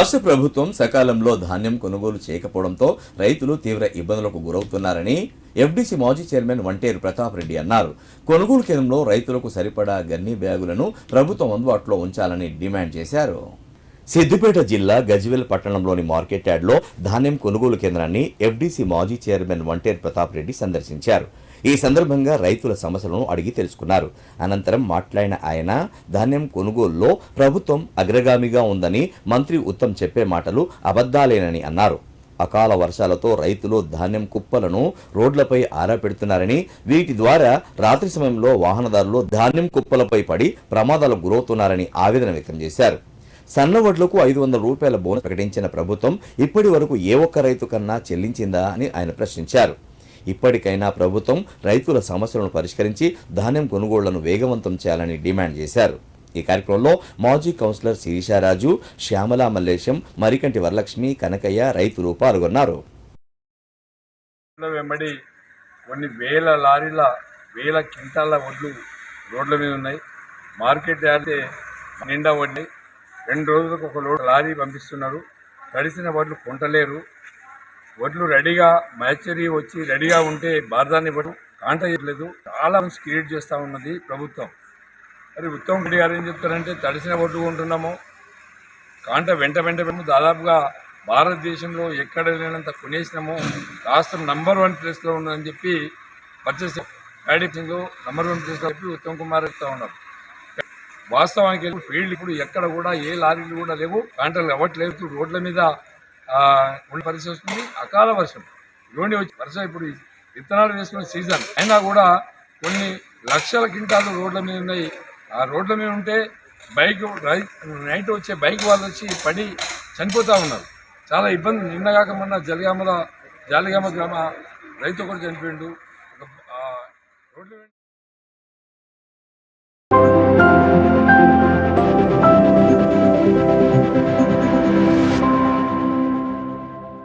రాష్ట్ర ప్రభుత్వం సకాలంలో ధాన్యం కొనుగోలు చేయకపోవడంతో రైతులు తీవ్ర ఇబ్బందులకు గురవుతున్నారని ఎఫ్డీసీ మాజీ చైర్మన్ వంటేరు ప్రతాప్ రెడ్డి అన్నారు. కొనుగోలు కేంద్రంలో రైతులకు సరిపడా గన్ని బ్యాగులను ప్రభుత్వం అందుబాటులో ఉంచాలని డిమాండ్ చేశారు. సిద్దిపేట జిల్లా గజ్వేల్ పట్టణంలోని మార్కెట్ యార్డ్లో ధాన్యం కొనుగోలు కేంద్రాన్ని ఎఫ్డీసీ మాజీ చైర్మన్ వంటేరు ప్రతాప్ రెడ్డి సందర్శించారు. ఈ సందర్భంగా రైతుల సమస్యలను అడిగి తెలుసుకున్నారు. అనంతరం మాట్లాడిన ఆయన ధాన్యం కొనుగోలులో ప్రభుత్వం అగ్రగామిగా ఉందని మంత్రి ఉత్తమ్ చెప్పే మాటలు అబద్ధాలేనని అన్నారు. అకాల వర్షాలతో రైతులు ధాన్యం కుప్పలను రోడ్లపై ఆరాపెడుతున్నారని వీటి ద్వారా రాత్రి సమయంలో వాహనదారులు ధాన్యం కుప్పలపై పడి ప్రమాదాలకు గురవుతున్నారని ఆవేదన వ్యక్తం చేశారు. సన్న వడ్లకు ఐదు వందల రూపాయల బోనస్ ప్రకటించిన ప్రభుత్వం ఇప్పటి వరకు ఏ ఒక్క రైతు కన్నా చెల్లించిందా అని ఆయన ప్రశ్నించారు. ఇప్పటికైనా ప్రభుత్వం రైతుల సమస్యలను పరిష్కరించి ధాన్యం కొనుగోళ్ళను వేగవంతం చేయాలని డిమాండ్ చేశారు. ఈ కార్యక్రమంలో మాజీ కౌన్సిలర్ శిరీషారాజు శ్యామలా మల్లేశం మరికంటి వరలక్ష్మి కనకయ్య రైతులు పాల్గొన్నారు. వెంబడి కొన్ని వేల లారీల వేల క్వింటాల వడ్లు రోడ్ల మీద ఉన్నాయి. మార్కెట్ అయితే నిండా వడ్డీ రెండు రోజులకు ఒక లోడ్ లారీ పంపిస్తున్నారు. తడిసిన వడ్లు కొంటలేరు. వడ్లు రెడీగా మ్యాచరీ వచ్చి రెడీగా ఉంటే భారతాన్ని ఇవ్వడం కాంట లేదు చాలా క్రియేట్ చేస్తూ ఉన్నది ప్రభుత్వం. మరి ఉత్తమ్ రెడ్డి గారు ఏం చెప్తారంటే తడిసిన వడ్లు కొంటున్నాము. కాంట వెంట వెంట మేము దాదాపుగా భారతదేశంలో ఎక్కడ లేనంత కొనేసినాము. రాష్ట్రం నంబర్ వన్ ప్లేస్లో ఉందని చెప్పి పర్చేస్ ప్యాడిపింగ్లో నంబర్ వన్ ప్లేస్లో చెప్పి ఉత్తమ్ కుమార్ చెప్తా ఉన్నారు. వాస్తవానికి ఫీల్డ్ ఇప్పుడు ఎక్కడ కూడా ఏ లారీలు కూడా లేవు. కాంటలు అవ్వట్లేదు. రోడ్ల మీద ఆ, ఉండే పరిస్థితి వస్తుంది. అకాల వర్షం. ఇవ్వండి వచ్చి వర్షం ఇప్పుడు విత్తనాలు వేసుకునే సీజన్. అయినా కూడా కొన్ని లక్షల క్వింటాలు రోడ్ల మీద ఉన్నాయి. ఆ రోడ్ల మీద ఉంటే బైక్ రై- నైట్ వచ్చే బైక్ వాళ్ళు వచ్చి పడి చనిపోతూ ఉన్నారు. చాలా ఇబ్బంది. నిన్నగాక మొన్న జలగామల జాలిగామ గ్రామ రైతు ఒకటి చనిపోయిండు.